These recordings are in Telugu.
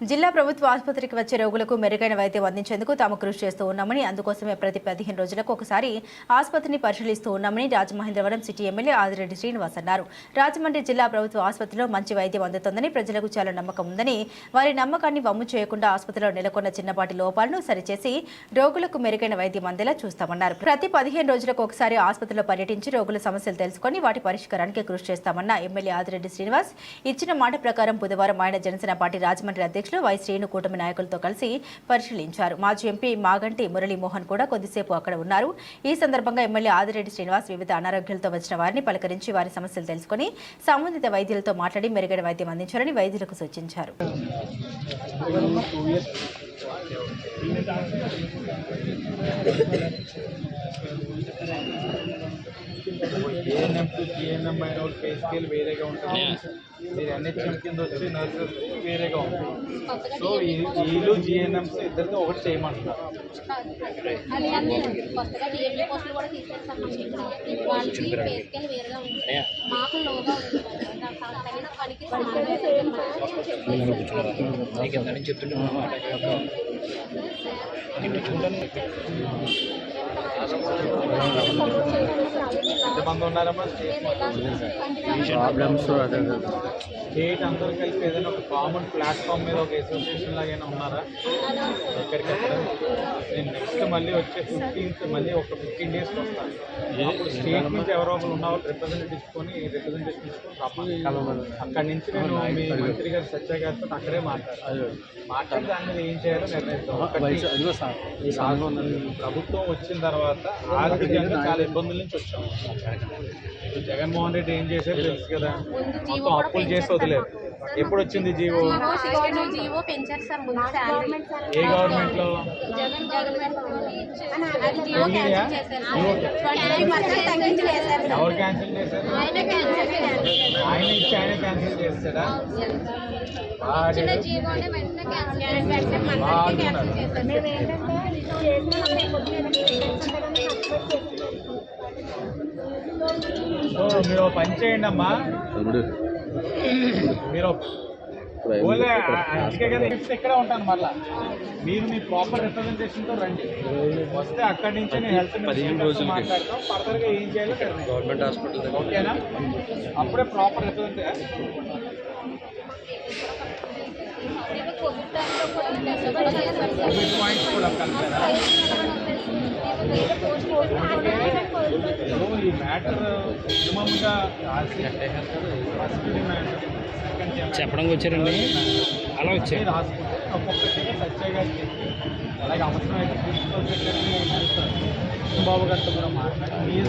జిల్లా ప్రభుత్వ ఆసుపత్రికి వచ్చే రోగులకు మెరుగైన వైద్యం అందించేందుకు తాము కృషి చేస్తూ ఉన్నామని అందుకోసమే ప్రతి పదిహేను రోజులకు ఒకసారి ఆసుపత్రిని పరిశీలిస్తూ ఉన్నామని రాజమహేంద్రవరం సిటీ ఎమ్మెల్యే ఆదిరెడ్డి శ్రీనివాస్ అన్నారు. రాజమండ్రి జిల్లా ప్రభుత్వ ఆసుపత్రిలో మంచి వైద్యం అందుతోందని ప్రజలకు చాలా నమ్మకం ఉందని వారి నమ్మకాన్ని వమ్ము చేయకుండా ఆసుపత్రిలో నెలకొన్న చిన్నపాటి లోపాలను సరిచేసి రోగులకు మెరుగైన వైద్యం అందేలా చూస్తామన్నారు. ప్రతి పదిహేను రోజులకు ఒకసారి ఆసుపత్రిలో పర్యటించి రోగుల సమస్యలు తెలుసుకొని వాటి పరిష్కారానికి కృషి చేస్తామన్న ఎమ్మెల్యే ఆదిరెడ్డి శ్రీనివాస్ ఇచ్చిన మాట ప్రకారం బుధవారం ఆయన జనసేన పార్టీ రాజమండ్రి అధ్యక్షులు వై శ్రీను కూటమి నాయకులతో కలిసి పరిశీలించారు. మాజీ ఎంపీ మాగంటి మురళీమోహన్ కూడా కొద్దిసేపు అక్కడ ఉన్నారు. ఈ సందర్భంగా ఎమ్మెల్యే ఆదిరెడ్డి శ్రీనివాస్ వివిధ అనారోగ్యాలతో వచ్చిన వారిని పలకరించి వారి సమస్యలు తెలుసుకుని సంబంధిత వైద్యులతో మాట్లాడి మెరుగైన వైద్యం అందించాలని వైద్యులకు సూచించారు. ఏఎన్ఎం టు జిఎన్ఎం అయిన వాళ్ళ పే స్కేల్ వేరేగా ఉంటుంది. మీరు ఎన్హెచ్ఎం కింద వచ్చి నర్సెస్ వేరేగా ఉంటుంది సో ఈ- వీళ్ళు జిఎన్ఎంస్ ఇద్దరితో ఒకటి చేయమంటున్నారు. కొత్తగా డిఎంఏ పోస్టులు కూడా ఇక్కడ వాళ్ళకి పే స్కేల్ వేరుగా ఉంటుంది మాకు లోగా ఉంది. దానికి తగిన పనికి ఎంతమంది ఉన్నారమ్మా? ప్రాబ్లమ్స్ అదే Thank you. స్టేట్ అందరూ కలిసి ఏదైనా ఒక కామన్ ప్లాట్ఫామ్ మీద ఒక అసోసియేషన్ లాగైనా ఉన్నారా? ఎక్కడికక్కడ నేను నెక్స్ట్ మళ్ళీ వచ్చే ఫిఫ్టీన్త్ మళ్ళీ ఒక ఫిఫ్టీన్ డేస్కి వస్తాను. అప్పుడు స్టేట్ నుంచి ఎవరో ఒకరు ఉన్న వాళ్ళు రిప్రజెంటేటివ్ తీసుకొని రిప్రజెంటేషన్ తీసుకొని. అక్కడి నుంచి నేను మీ మంత్రి గారు సత్య గారితో అక్కడే మాట్లాడాను మాట్లాడి దాని మీద ఏం చేయాలో నిర్ణయిస్తాం ప్రభుత్వం వచ్చిన తర్వాత ఆర్థికంగా చాలా ఇబ్బందుల నుంచి వచ్చాం ఇప్పుడు జగన్మోహన్ రెడ్డి ఏం చేశారు తెలుసు కదా. మొత్తం అప్పులు చేసి వదిలేదు ఎప్పుడు వచ్చింది జీవో జీవో జీవో పెంచారు సార్ ముందు శాలరీ ఏ గవర్నమెంట్లో జగన్ జగన్ అది జీవో? క్యాన్సిల్ చేశారు. సార్ ఎవరు క్యాన్సిల్ చేశారు? ఆయన క్యాన్సిల్ చేశారు. ఆయన ఇచ్చి ఆయన క్యాన్సిల్ చేస్తాడా చిన్న జీవోని వెంటనే క్యాన్సిల్ వెంటనే మన బాగా క్యాన్సిల్ చేశారు. సో మీరు పని చేయండి అమ్మా మీరు ఇక్కడే ఉంటాను మళ్ళా. మీరు మీ ప్రాపర్ రిప్రజెంటేషన్తో రండి. వస్తే అక్కడి నుంచి నేను హెల్త్ పదిహేను. మాట్లాడతాం. ఫర్దర్గా ఏం చేయాలో. గవర్నమెంట్ హాస్పిటల్ ఓకేనా? అప్పుడే ప్రాపర్ రిప్రజెంటేషన్ కూడా కలిపారా? ఈ మ్యాటర్ మినిమంగా చెప్పడానికి వచ్చారండి. అలా వచ్చారు. హాస్పిటల్ సత్య గారికి అలాగే అవసరమైతే ప్రిన్సిపల్ బాబు గారితో కూడా మాట్లాడి మీరు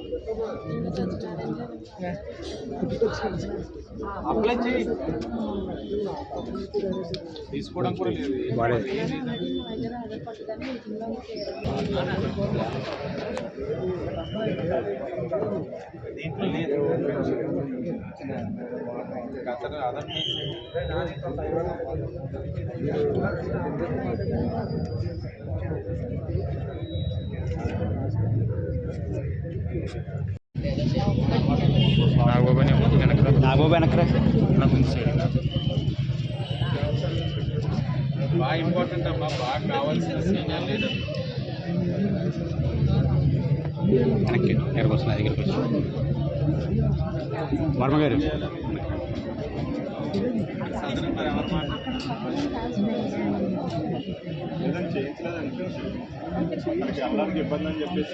అప్లై చేయి తీసుకోవడం కూడా లేదు ఏ reason? దీంట్లో లేదు అతను అదర్ నాగబాబు వెనక నాగబాబు వెనకరా బాగా ఇంపార్టెంట్ అమ్మా బాగా కావాల్సిన సీనియర్ లీడర్. వెనక్కి దగ్గరకు వస్తున్నా దగ్గరకు వచ్చి. వర్మ గారు.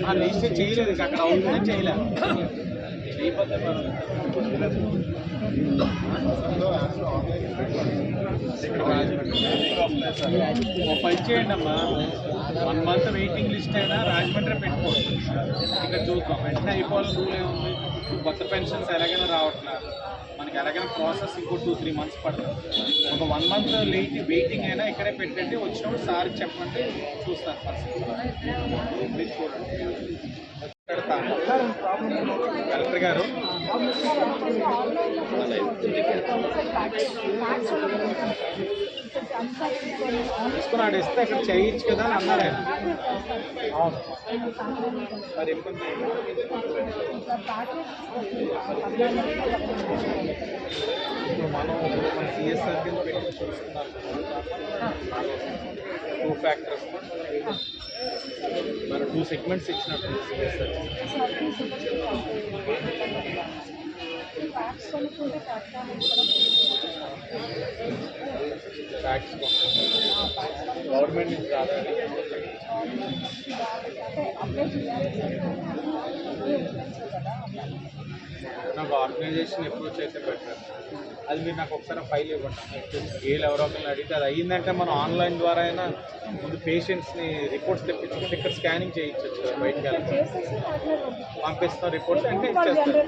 ఆ రిజిస్టర్ చేయలేదు ఇక అక్కడ అవుతుందని చేయలేదు పని చేయండి అమ్మా. వన్ మంత్ వెయిటింగ్ లిస్ట్ అయినా రాజమండ్రి పెట్టుకోవచ్చు. ఇక్కడ చూద్దాం. వెంటనే అయిపోవాలని రూల్ ఏముంది? కొత్త పెన్షన్స్ ఎలాగైనా రావట్లేదు. మనకి ఎలాగైనా ప్రాసెస్ ఇంకో టూ త్రీ మంత్స్ పడుతుంది. ఒక వన్ మంత్ లేట్ వెయిటింగ్ అయినా ఇక్కడే పెట్టండి. వచ్చినప్పుడు సార్ చెప్పండి చూస్తాను ఫస్ట్ చూడండి. పెడతా కలెక్టర్ గారు. తీసుకున్నాడు ఇస్తే అక్కడ చేయొచ్చు కదా అని అన్నారు ఆయన అవును మరి ఇబ్బంది ఇప్పుడు మనం ఇప్పుడు మన సిఎస్ఆర్ కింద పెట్టి చూస్తున్నారు టూ ఫ్యాక్టర్స్ మన టూ సెగ్మెంట్స్ ఇచ్చినట్టు సిఎస్ఆర్ ట్యాక్స్ గవర్నమెంట్ నుంచి రాదని నాకు ఆర్గనైజేషన్ అప్రోచ్ అయితే బెటర్ అది మీరు నాకు ఒకసారి ఫైల్ ఇవ్వండి. ఏళ్ళు ఎవరో ఒకరిని అడిగితే అది అయ్యిందంటే మనం ఆన్లైన్ ద్వారా అయినా ముందు పేషెంట్స్ని రిపోర్ట్స్ తెప్పించుకుంటే ఇక్కడ స్కానింగ్ చేయించవచ్చు బయటకు వెళ్ళి పంపిస్తాం. రిపోర్ట్స్ అంటే ఇచ్చేస్తారు.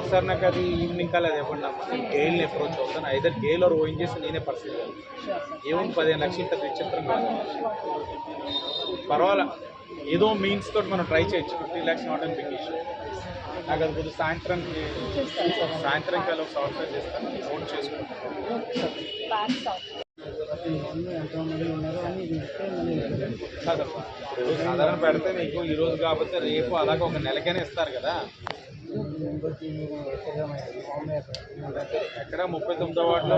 ఒకసారి నాకు అది ఈవినింగ్ కాలేదు ఇవ్వండి నాకు నేను గేల్ని అప్రోచ్ అవుతాను ఐదర్ గేల్ ఆర్ ఓయిన్ చేసి నేనే పరిస్థితి ఏమో పదిహేను లక్షలు పెద్ద విచిత్రం కాదు పర్వాలే. ఏదో మీన్స్ తోటి మనం ట్రై చేయొచ్చు. Fifty lakhs not and big issue నాకు అది కొద్దిగా సాయంత్రం సాయంత్రం కాలం సాఫ్ట్వేర్ చేస్తాను. ఫోన్ చేసుకుంటాను సాధారణ పెడితే నీకు ఈరోజు కాకపోతే రేపు అలాగే ఒక నెలకైనా ఇస్తారు కదా. ఎక్కడ? ముప్పై తొమ్మిదో వాటిలో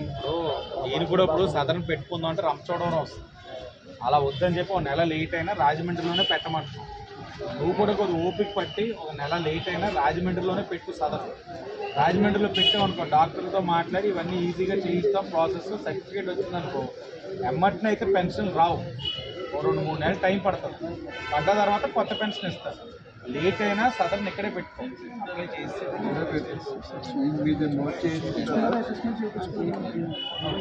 ఇప్పుడు ఈయన కూడా ఇప్పుడు సాధారణ పెట్టుకుందాం అంటే రంపచోడవరం వస్తుంది. అలా వద్దని చెప్పి ఒక నెల లేట్ అయినా రాజమండ్రిలోనే పెట్టమంటున్నాం. నువ్వు కూడా కొద్దిగా ఓపిక పట్టి ఒక నెల లేట్ అయినా రాజమండ్రిలోనే పెట్టు సదరు రాజమండ్రిలో పెట్టామనుకో డాక్టర్తో మాట్లాడి ఇవన్నీ ఈజీగా చేయిస్తాం ప్రాసెస్ సర్టిఫికేట్ వచ్చిందనుకో ఎమ్మటినైతే పెన్షన్ రావు. రెండు మూడు నెలలు టైం పడుతుంది. పడ్డ తర్వాత కొత్త పెన్షన్ ఇస్తారు. లేట్ అయినా సదన్ ఇక్కడే పెట్టుకో అప్లై చేసి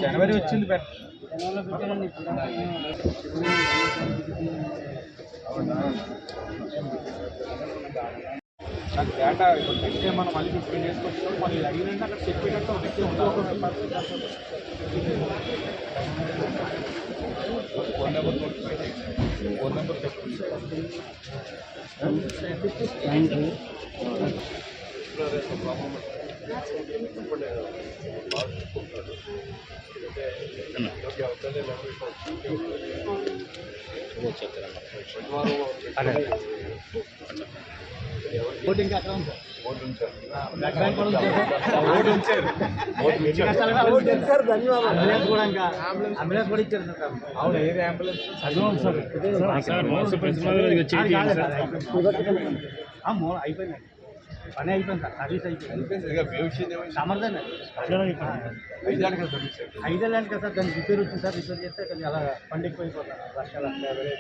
జనవరి వచ్చింది బెటర్. నాకు డేటా ఇప్పుడు నెక్స్ట్ టైం మనం మళ్ళీ ఫిఫ్టీన్ డేస్కి వచ్చినప్పుడు మళ్ళీ అడిగినంటే అక్కడ చెప్పేటట్టు ఒక వ్యక్తి ఉండాలి ఫోన్ నెంబర్ ఫోన్ నెంబర్ చెప్పండి ఓటింగ్ అక్కడ ఉంది ఓటు ఉంచారు ఓటు ఉంచారు అంబులెన్స్ కూడా ఇంకా అంబులెన్స్ కూడా ఇచ్చారు సార్ అవును ఏది అంబులెన్స్ అమ్మో అయిపోయింది పని అయిపోయింది సార్ సర్వీస్ అయిపోయింది. సమర్థండి ఐదేళ్ళకి ఐదేళ్ళకి కదా సార్ దాన్ని రిపేర్ వచ్చింది సార్ రిపేర్ చేస్తే కొంచెం అలా పండిపోయిపోతాను లక్ష లక్ష వేలు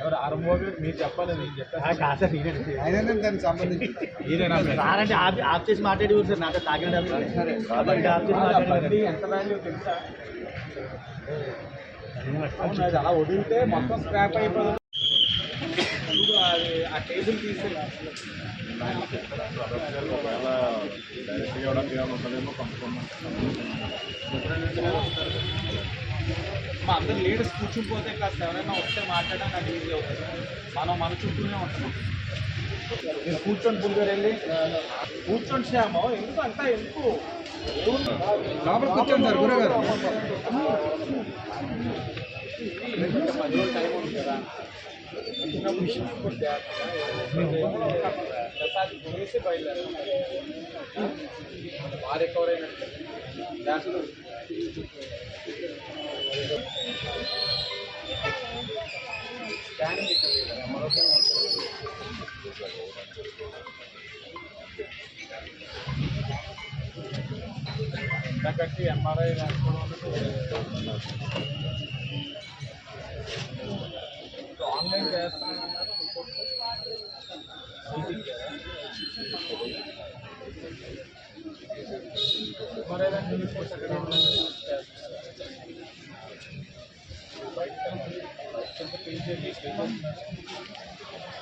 ఎవరు ఆరంభోగి మీరు చెప్పాలి నేను చెప్పాను కాదు సార్ నేనే దానికి సంబంధించి. ఇదేనా సార్ అంటే ఆఫ్ చేసి మాట్లాడి సార్ నాతో తాగిన డబ్బులు కాబట్టి ఆఫ్ చేసి మాట్లాడి ఎంత వాల్యూ తెలుసా? అలా వదిలితే మొత్తం స్క్రాప్ అయిపోతుంది. చూడు, అది ఆ టేబుల్ తీసే మా అందరు లీడర్స్ కూర్చునిపోతే కాస్త ఎవరైనా వస్తే మాట్లాడడానికి అది ఈజీ అవుతుంది. మనం మన చుట్టూనే ఉంటున్నాం. మీరు కూర్చొని పులిగారు వెళ్ళి కూర్చొని శ్యామో ఎందుకు అంతా ఎందుకు? లోపల కూర్చోండి సార్ గురుగారు. టైం ఉంది కదా ರಿಕವರಿ ಜಾಸ್ತಿ ಸ್ಕ್ಯಾನಿಂಗ್ ಕಟ್ಟಿ ಎಮ್ ಆರ್ ಐ ಹಾಕ್ಕೊಂಡು అయినట్టు దాంట్లో స్కానింగ్ ఇక్కడ లేదా మరొక కట్టి ఎంఆర్ఐ ఆన్లైన్ చేస్తానన్నారు మరి ఏదైనా రిపోర్ట్స్ అక్కడ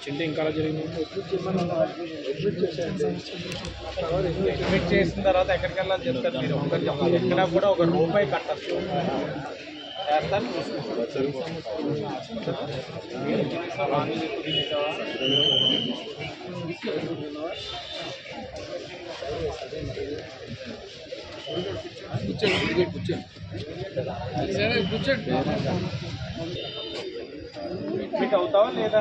చింత ఇంకా అలా జరిగింది అడ్మిట్ చేసిన తర్వాత ఎక్కడికి వెళ్ళాలి చెప్తారు మీరు. ఒకరు చెప్పాలి. ఎక్కడ కూడా ఒక రూపాయి కట్టచ్చు చేస్తాను రాంగ్ చెప్పు తినేసావా కూర్చోండి కూర్చోండి కూర్చోండి కూర్చోండి అడ్మిట్ అవుతావా లేదా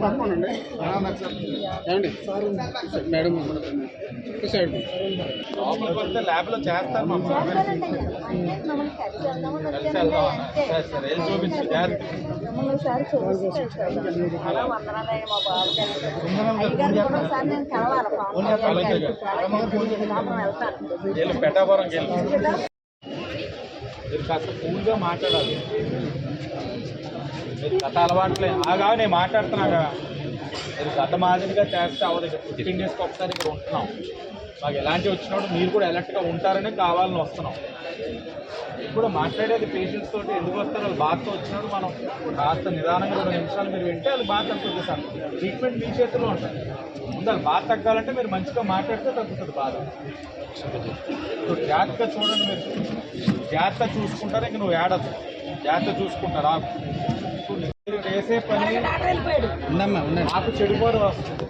తప్పనండి ఏమండి? మేడం సైడ్ లోపలికి వస్తే ల్యాబ్లో చేస్తారు మా అమ్మ. కలిసి వెళ్దాం సరే సరే వెళ్ళి చూపించు జాగ్రత్త వెళ్ళి పెట్టాపురం కాస్త కూల్గా మాట్లాడాలి. మీరు గత అలవాట్లే. ఆగా నేను మాట్లాడుతున్నాగా మీరు గత మాదిరిగా చేస్తే అవ్వదు. ఇక్కడ ఫిఫ్టీన్ డేస్కి ఒకసారి ఇక్కడ ఉంటున్నాం. మాకు ఎలాంటి వచ్చినప్పుడు మీరు కూడా అలర్ట్గా ఉంటారని కావాలని వస్తున్నాం. ఇప్పుడు మాట్లాడేది పేషెంట్స్ తోటి ఎందుకు వస్తారు? వాళ్ళు బాధతో వచ్చినప్పుడు మనం కాస్త నిదానంగా రెండు నిమిషాలు మీరు వింటే వాళ్ళు బాధ తగ్గుతుంది సార్. ట్రీట్మెంట్ మీ చేతిలో ఉంటుంది. ముందు వాళ్ళు బాధ తగ్గాలంటే మీరు మంచిగా మాట్లాడితే తగ్గుతుంది బాధ. ఇప్పుడు జాగ్రత్తగా చూడండి మీరు. జాగ్రత్త చూసుకుంటారు? ఇంక నువ్వు ఏడదు జాగ్రత్త చూసుకుంటారా చేసే పని చెడిపోరు వస్తుంది.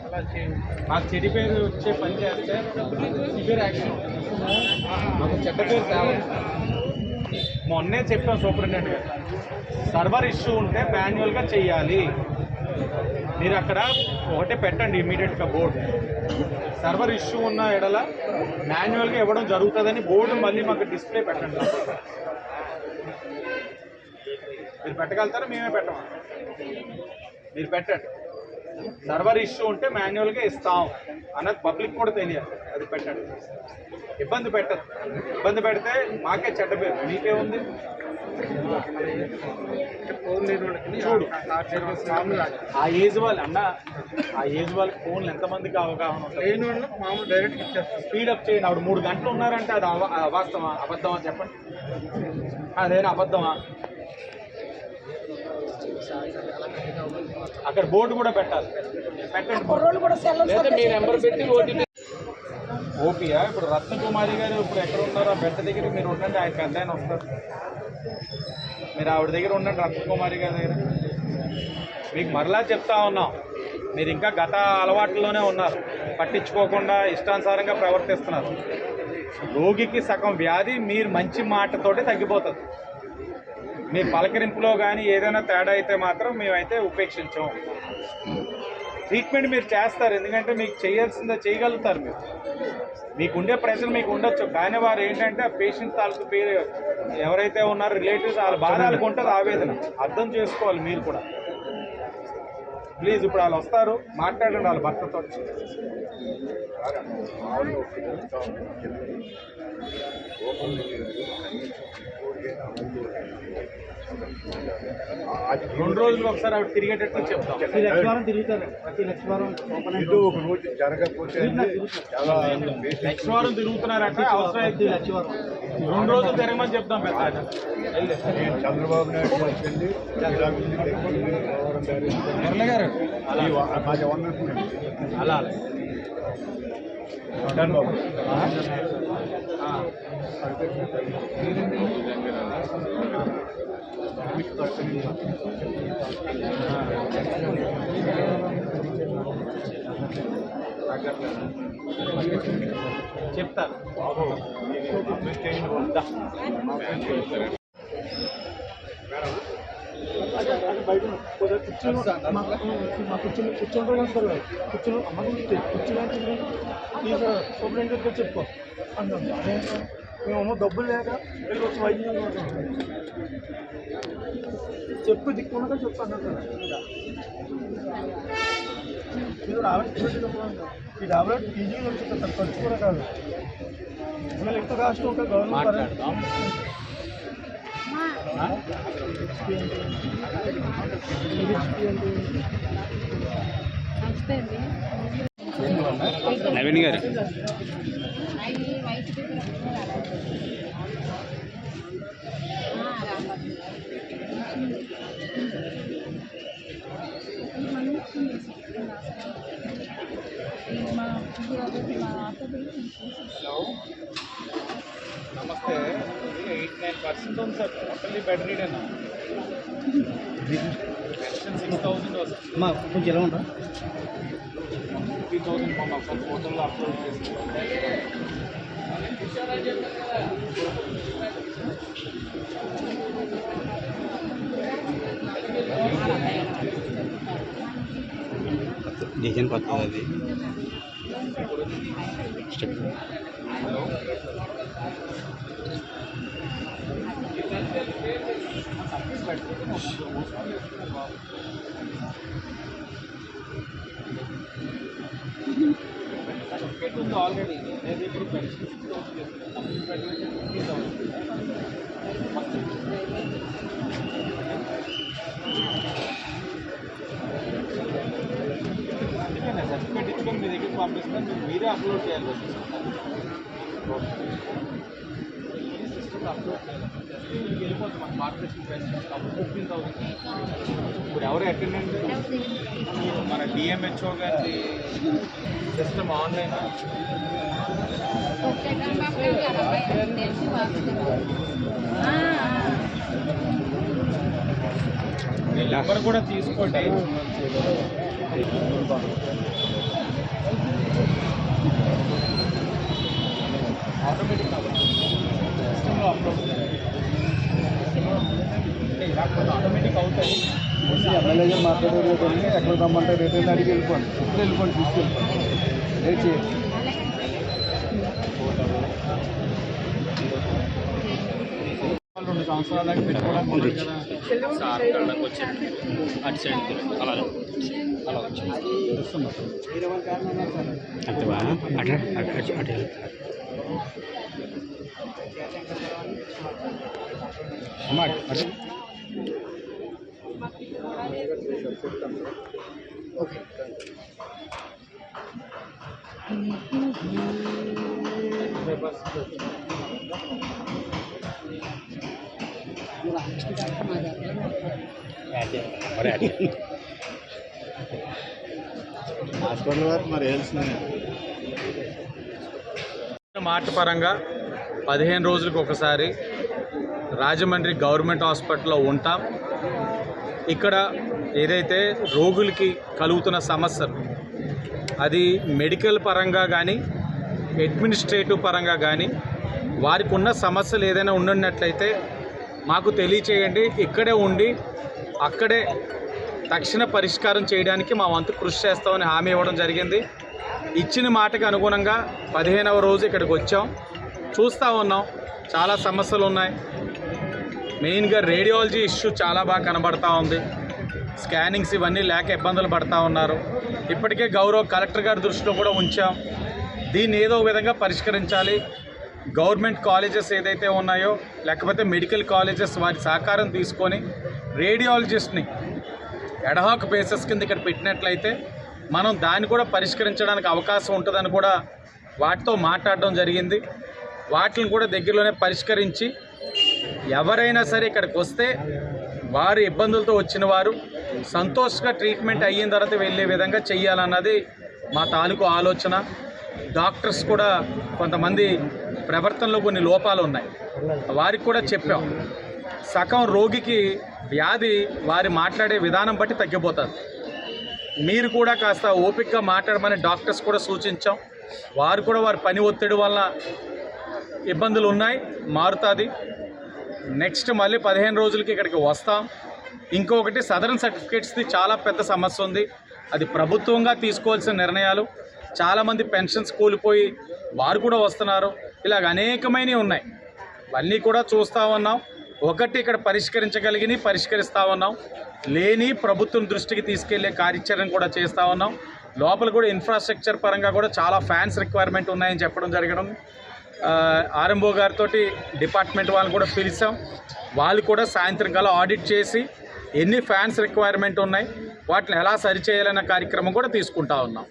మాకు చెడిపోయి వచ్చే పని చేస్తే సివియర్ యాక్షన్. మాకు చెడ్డ పేరు తేవాలి మొన్నే చెప్పాం సూపరింటెండెంట్ గారు సర్వర్ ఇష్యూ ఉంటే మాన్యువల్గా చెయ్యాలి. మీరు అక్కడ ఒకటే పెట్టండి ఇమీడియట్గా బోర్డు. సర్వర్ ఇష్యూ ఉన్న ఎడల మాన్యువల్గా ఇవ్వడం జరుగుతుందని బోర్డు మళ్ళీ మాకు డిస్ప్లే పెట్టండి. మీరు పెట్టగలుగుతారా? మేమే పెట్టమా? మీరు పెట్టండి. సర్వర్ ఇష్యూ ఉంటే మాన్యువల్గా ఇస్తాం అన్నది పబ్లిక్ కూడా తెలియాలి. అది పెట్టండి. ఇబ్బంది పెట్టదు. ఇబ్బంది పెడితే మాకే చెడ్డ పేరు. మీకేముంది? చూడు. ఆ ఏజ్ వాళ్ళు అన్న ఆ ఏజ్ వాళ్ళకి ఫోన్లు ఎంతమందికి అవగాహన స్పీడప్ చేయండి. ఆవిడ మూడు గంటలు ఉన్నారంటే అది అవ- అవాస్తవమా? అబద్ధమా? చెప్పండి. అదేనా అబద్ధమా? అక్కడ బోర్డు కూడా పెట్టాలి. పెట్టండి మీ నెంబర్ పెట్టి ఓటీపీ ఓపియా? ఇప్పుడు రత్నకుమారి గారు ఇప్పుడు ఎక్కడ ఉన్నారో ఆ బెడ్ దగ్గర మీరు ఉండండి ఆయన పెద్ద ఆయన వస్తారు. మీరు ఆవిడ దగ్గర ఉండండి రత్నకుమారి గారి దగ్గర. మీకు మరలా చెప్తా ఉన్నాం. మీరు ఇంకా గత అలవాట్లోనే ఉన్నారు. పట్టించుకోకుండా ఇష్టానుసారంగా ప్రవర్తిస్తున్నారు. రోగికి సగం వ్యాధి మీరు మంచి మాటతోటే తగ్గిపోతుంది. మీ పలకరింపులో కానీ ఏదైనా తేడా అయితే మాత్రం మేమైతే ఉపేక్షించాం. ట్రీట్మెంట్ మీరు చేస్తారు. ఎందుకంటే మీకు చేయాల్సిందే చేయగలుగుతారు మీరు. మీకు ఉండే ప్రెషర్ మీకు ఉండొచ్చు. కానీ వారు ఏంటంటే ఆ పేషెంట్ తాలూకు పేరు ఎవరైతే ఉన్నారో రిలేటివ్స్ వాళ్ళ బాధలకు ఉంటుంది ఆవేదన. అర్థం చేసుకోవాలి మీరు కూడా. ప్లీజ్ ఇప్పుడు వాళ్ళు వస్తారు. మాట్లాడండి వాళ్ళ భర్తతో. రెండు రోజులు ఒకసారి ఆవిడ తిరిగేటట్టు చెప్తాం. ప్రతి లక్షవారం తిరుగుతారు. ప్రతి లక్షవారం ఏదో ఒక రోజు జరగకపోతే చాలా నెక్స్ట్ వారం తిరుగుతున్నారంటే అవసరం అయితే లక్షవారం. రెండు రోజులు తిరగమని చెప్తాం పెద్ద చంద్రబాబు నాయుడు వచ్చింది. మురళి గారు. అలా అలా. చెప్తారు బాబు ఆ. చెప్తాను దా. మా కూర్చొని కూర్చుంటారు సార్ కూర్చొని అమ్మ కూర్చొని సూపరింటెండెంట్ చెప్పుకో అన్నాం మేమమ్మ డబ్బులు లేక వచ్చి వైద్యం. చెప్పు దిక్కున్నగా చెప్పు అన్నారు ఇది రావడం ఈ రావడం పీజీ వచ్చి సార్ ఖర్చు కూడా కాదు. వీళ్ళు ఎక్కువ కాస్ట్ ఒక గవర్నమెంట్ నవీన్ గారు. హలో నమస్తే ఎయిట్ నైన్ పర్సెంట్ ఉంది సార్ టోటల్లీ బెడ్ రీడేనా పెన్షన్ సిక్స్ థౌసండ్ వస్తుంది అమ్మా కొంచెం ఎలా ఉంటా ఫిఫ్టీ థౌసండ్ పంప్ ఒకసారి ఫోటోలో అప్లోడ్ చేసి డిజైన్ కొత్త అది స్టెప్ హలో సర్టిఫికేట్ ఉంది ఆల్రెడీ నేను ఇప్పుడు పెన్షన్ సిక్స్ థౌసండ్ చేస్తున్నాను కంప్లీట్ పెట్టిన ఫిఫ్టీ థౌసండ్ అందుకే నేను సర్టిఫికేట్ ఇచ్చుకొని మీ దగ్గరికి పంపిస్తాను మీరు మీరే అప్లోడ్ చేయాలి సిస్టమ్ అప్లోడ్ చేయాలి మీకు వెళ్ళిపోతుంది మన మార్కెట్ పెన్షన్ అప్పుడు ఫిఫ్టీన్ థౌసండ్ ఇప్పుడు ఎవరు అటెండెంట్ మన డిఎంహెచ్ఓ గారి సిస్టమ్ ఆన్లైన్ నెంబర్ కూడా తీసుకోండి ఆటోమేటిక్ సిస్టంలో అప్లోడ్ ఆటోమేటిక్ అవుతాయి ఎమ్మెల్యే గారు మాట్లాడేది ఎక్కడ రమ్మంటే రేపు వెళ్ళి అడిగి వెళ్ళిపోండి. ఇప్పుడు వెళ్ళిపోండి తీసుకెళ్ళిపోండి. రేట్ చేయండి రెండు సంవత్సరాల దాకా పెట్టుకోవడానికి కదా అటు సైడ్ అలా అలా వచ్చి. అంతవా అటు అటు అటు అమ్మా అటు మరి అటు హాస్పిటల్ వారు మరి వేయాల్సిందే మాట పరంగా పదిహేను రోజులకు ఒకసారి రాజమండ్రి గవర్నమెంట్ హాస్పిటల్లో ఉంటాం. ఇక్కడ ఏదైతే రోగులకి కలుగుతున్న సమస్యలు అది మెడికల్ పరంగా కానీ అడ్మినిస్ట్రేటివ్ పరంగా కానీ వారికి ఉన్న సమస్యలు ఏదైనా ఉండున్నట్లయితే మాకు తెలియచేయండి. ఇక్కడే ఉండి అక్కడే తక్షణ పరిష్కారం చేయడానికి మా వంతు కృషి చేస్తామని హామీ ఇవ్వడం జరిగింది. ఇచ్చిన మాటకు అనుగుణంగా పదిహేనవ రోజు ఇక్కడికి వచ్చాం. చూస్తూ ఉన్నాం. చాలా సమస్యలు ఉన్నాయి. మెయిన్గా రేడియాలజీ ఇష్యూ చాలా బాగా కనబడతా ఉంది. స్కానింగ్స్ ఇవన్నీ లేక ఇబ్బందులు పడతా ఉన్నారు. ఇప్పటికే గౌరవ కలెక్టర్ గారి దృష్టిలో కూడా ఉంచాం. దీన్ని ఏదో విధంగా పరిష్కరించాలి. గవర్నమెంట్ కాలేజెస్ ఏదైతే ఉన్నాయో లేకపోతే మెడికల్ కాలేజెస్ వారి సహకారం తీసుకొని రేడియాలజిస్ట్ని ఎడహాక్ బేసెస్ కింద ఇక్కడ పెట్టినట్లయితే మనం దాన్ని కూడా పరిష్కరించడానికి అవకాశం ఉంటుందని కూడా వాటితో మాట్లాడడం జరిగింది. వాటిని కూడా దగ్గరలోనే పరిష్కరించి ఎవరైనా సరే ఇక్కడికి వస్తే వారి ఇబ్బందులతో వచ్చిన వారు సంతోషంగా ట్రీట్మెంట్ అయిన తర్వాత వెళ్ళే విధంగా చెయ్యాలన్నది మా తాలూకు ఆలోచన. డాక్టర్స్ కూడా కొంతమంది ప్రవర్తనలో కొన్ని లోపాలు ఉన్నాయి. వారికి కూడా చెప్పాం. సగం రోగికి వ్యాధి వారి మాట్లాడే విధానం బట్టి తగ్గిపోతుంది మీరు కూడా కాస్త ఓపికగా మాట్లాడమని డాక్టర్స్ కూడా సూచించాం. వారు కూడా వారి పని ఒత్తిడి వల్ల ఇబ్బందులు ఉన్నాయి మారుతుంది. నెక్స్ట్ మళ్ళీ పదిహేను రోజులకి ఇక్కడికి వస్తాం. ఇంకొకటి సదరన్ సర్టిఫికేట్స్ది చాలా పెద్ద సమస్య ఉంది. అది ప్రభుత్వంగా తీసుకోవాల్సిన నిర్ణయాలు. చాలామంది పెన్షన్స్ కూలిపోయి వారు కూడా వస్తున్నారు. ఇలాగ అనేకమైనవి ఉన్నాయి. అన్నీ కూడా చూస్తూ ఉన్నాం. ఒకటి ఇక్కడ పరిష్కరించగలిగిన పరిష్కరిస్తూ ఉన్నాం. లేని ప్రభుత్వం దృష్టికి తీసుకెళ్ళే కార్యాచరణ కూడా చేస్తూ ఉన్నాం. లోపల కూడా ఇన్ఫ్రాస్ట్రక్చర్ పరంగా కూడా చాలా ఫ్యాన్స్ రిక్వైర్మెంట్ ఉన్నాయని చెప్పడం జరగడం ఆర్ఎంఓ గారితో డిపార్ట్మెంట్ వాళ్ళని కూడా పిలిచాం. వాళ్ళు కూడా సాయంత్రం కల్లా ఆడిట్ చేసి ఎన్ని ఫ్యాన్స్ రిక్వైర్మెంట్ ఉన్నాయి వాటిని ఎలా సరిచేయాలనే కార్యక్రమం కూడా తీసుకుంటా ఉన్నాం.